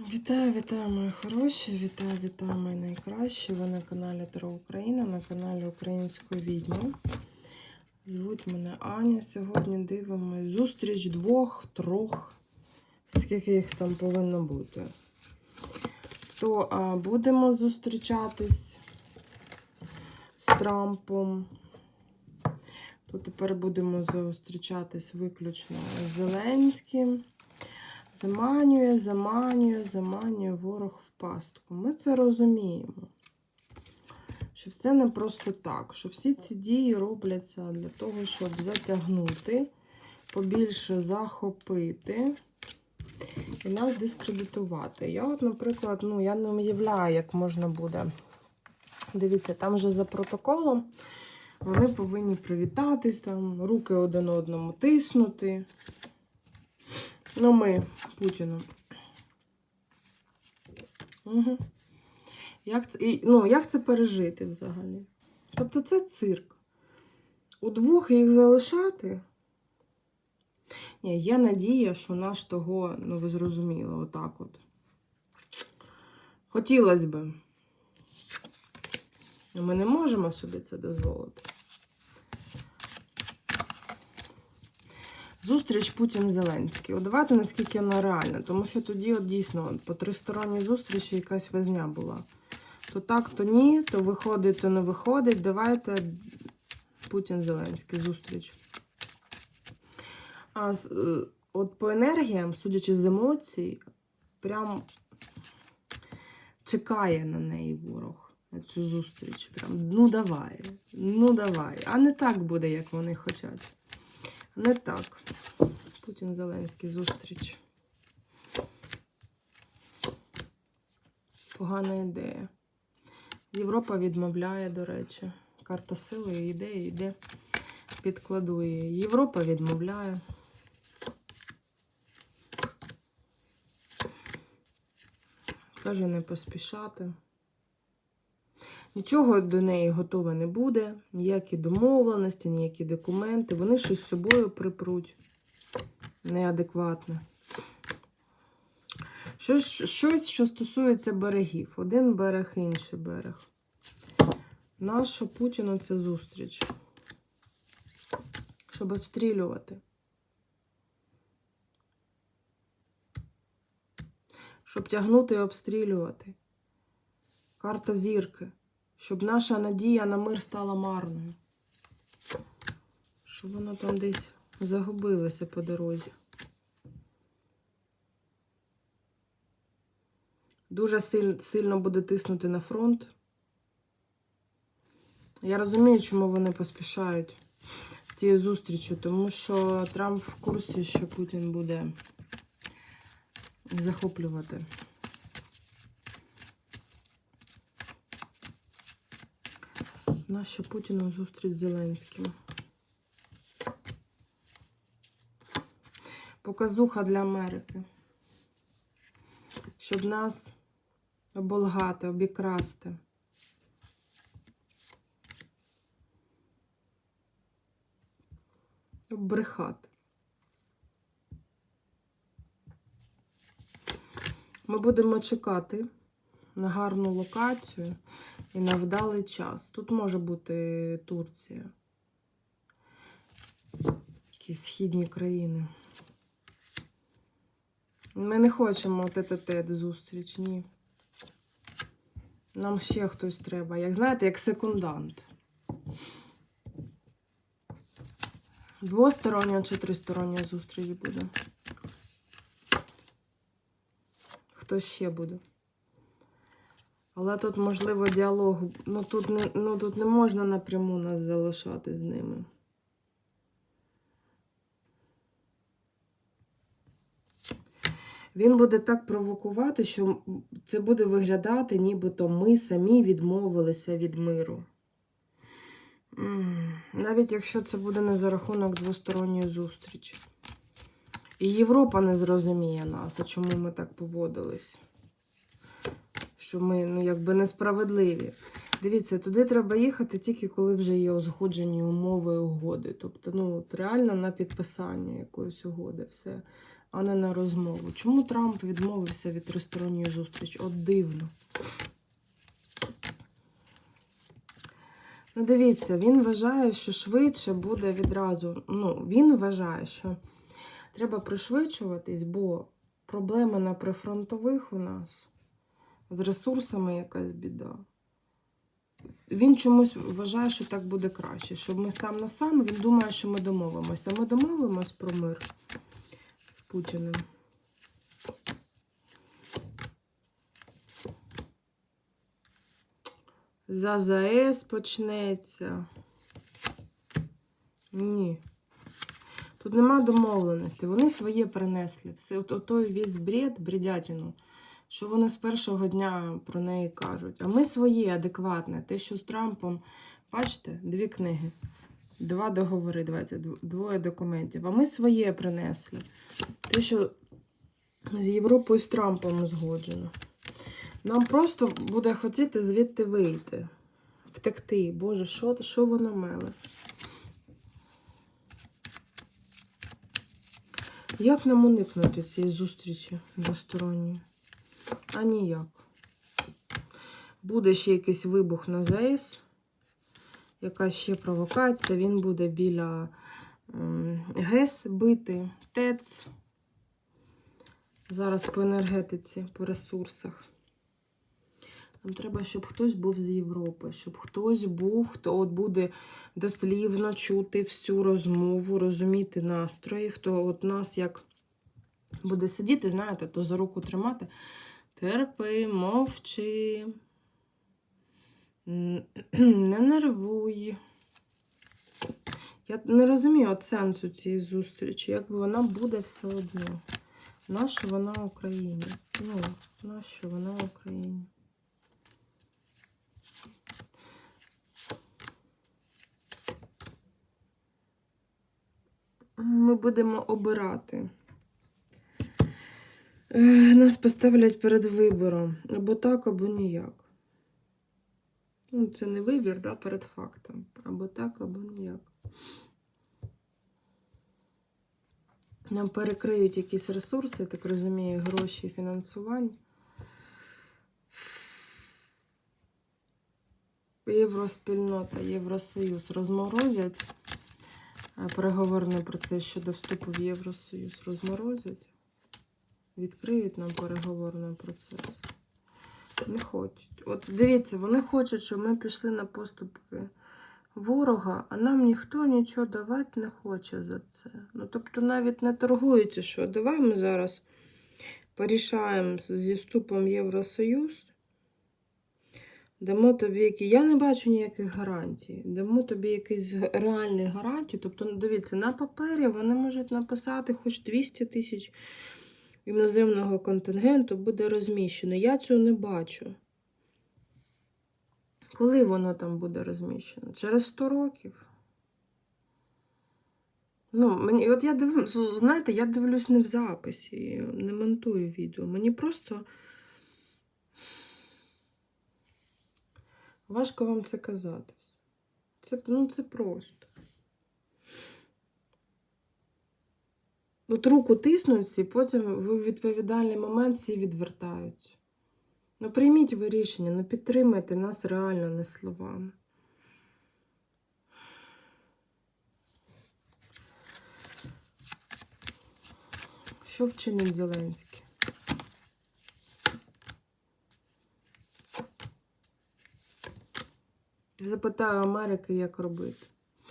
Вітаю, вітаю, мої хороші! Вітаю, вітаю, мої найкращі! Ви на каналі Таро Україна, на каналі Української відьми. Звуть мене Аня. Сьогодні дивимось зустріч двох, трьох, скільки їх там повинно бути. То а, будемо зустрічатись з Трампом. То тепер будемо зустрічатись виключно з Зеленським. Заманює, заманює, заманює ворог в пастку. Ми це розуміємо. Що все не просто так, що всі ці дії робляться для того, щоб затягнути, побільше захопити і нас дискредитувати. Я, от, наприклад, ну, я не уявляю, як можна буде. Дивіться, там же за протоколом вони повинні привітатись, там, руки один одному тиснути. Ну, ми Путіну. Угу. Як це, і, ну, як це пережити взагалі? Тобто це цирк. У двох їх залишати. Ні, є надія, що наш того, ну ви зрозуміли, отак от. Хотілося би. Ну, Ми не можемо собі це дозволити. Зустріч Путін-Зеленський. От давайте наскільки вона реальна, тому що тоді от дійсно по тристоронній зустрічі якась возня була. То так, то ні, то виходить, то не виходить. Давайте Путін-Зеленський зустріч. А е, от по енергіям, судячи з емоцій, прям чекає на неї ворог, на цю зустріч. Прям, ну давай, ну давай. А не так буде, як вони хочуть. Не так. Путін Зеленський зустріч. Погана ідея. Європа відмовляє, до речі. Карта сили йде, йде. Підкладу її. Європа відмовляє. Каже, не поспішати. Нічого до неї готове не буде, ніякі домовленості, ніякі документи. Вони щось з собою припруть неадекватне. Щось, щось, що стосується берегів. Один берег, інший берег. Наша Путіну це зустріч. Щоб обстрілювати. Щоб тягнути і обстрілювати. Карта зірки щоб наша надія на мир стала марною. Щоб воно там десь загубилося по дорозі. Дуже силь- сильно буде тиснути на фронт. Я розумію, чому вони поспішають з цією зустрічю, тому що Трамп в курсі, що Путін буде захоплювати. Наша Путіна зустріч з Зеленським. Показуха для Америки. Щоб нас оболгати, обікрасти. Обрехати. Ми будемо чекати на гарну локацію і на вдалий час. Тут може бути Турція. Якісь східні країни. Ми не хочемо тет-а-тет зустріч, ні. Нам ще хтось треба. Як знаєте, як секундант. Двостороння чи тристороння зустріч буде. Хто ще буде? Але тут, можливо, діалог. Ну тут не, ну, тут не можна напряму нас залишати з ними. Він буде так провокувати, що це буде виглядати, нібито ми самі відмовилися від миру. Навіть якщо це буде не за рахунок двосторонньої зустрічі. І Європа не зрозуміє нас, а чому ми так поводились що ми ну, якби несправедливі. Дивіться, туди треба їхати тільки коли вже є узгоджені умови угоди. Тобто, ну, от реально на підписання якоїсь угоди. Все. а не на розмову. Чому Трамп відмовився від тристоронньої зустрічі? От дивно. Ну, дивіться, він вважає, що швидше буде відразу. Ну, він вважає, що треба пришвидшуватись, бо проблема на прифронтових у нас з ресурсами якась біда. Він чомусь вважає, що так буде краще. Щоб ми сам на сам, він думає, що ми домовимося. Ми домовимось про мир з Путіним. За ЗАЕС почнеться. Ні. Тут нема домовленості. Вони своє принесли. Все, от, той весь бред, бредятину, що вони з першого дня про неї кажуть. А ми своє адекватне. Те, що з Трампом, бачите, дві книги. Два договори, давайте, двоє документів. А ми своє принесли. Те, що з Європою з Трампом узгоджено. Нам просто буде хотіти звідти вийти. Втекти. Боже, що, що воно меле? Як нам уникнути цієї зустрічі двосторонньої? А ніяк. Буде ще якийсь вибух на ЗАЕС, якась ще провокація. Він буде біля ГЕС бити, ТЕЦ. Зараз по енергетиці, по ресурсах. Нам треба, щоб хтось був з Європи, щоб хтось був, хто от буде дослівно чути всю розмову, розуміти настрої, хто от нас як буде сидіти, знаєте, то за руку тримати. Терпи, мовчи, не нервуй. Я не розумію сенсу цієї зустрічі, якби вона буде все одно. Нащо вона Україні? Ну, нащо вона Україні? Ми будемо обирати. Е, Нас поставлять перед вибором. Або так, або ніяк. Ну, це не вибір, да, перед фактом. Або так, або ніяк. Нам перекриють якісь ресурси, я так розумію, гроші, фінансування. Євроспільнота, Євросоюз розморозять. А Переговорний процес щодо вступу в Євросоюз розморозять. Відкриють нам переговорний процес. Не хочуть. От дивіться, вони хочуть, щоб ми пішли на поступки ворога, а нам ніхто нічого давати не хоче за це. Ну, тобто навіть не торгуються, що давай ми зараз порішаємо зі вступом в Євросоюз. Дамо тобі які. Я не бачу ніяких гарантій. Дамо тобі якісь реальні гарантії. Тобто, ну, дивіться, на папері вони можуть написати хоч 200 тисяч іноземного контингенту буде розміщено. Я цього не бачу. Коли воно там буде розміщено? Через 100 років. Ну, мені, от я дивлюсь, знаєте, я дивлюсь не в записі, не монтую відео. Мені просто важко вам це казати. Це, ну, це просто. От руку тиснуть всі, потім в відповідальний момент всі відвертаються. Ну, прийміть ви рішення, ну підтримайте нас реально не словами. Що вчинить Зеленський? Запитаю Америки, як робити.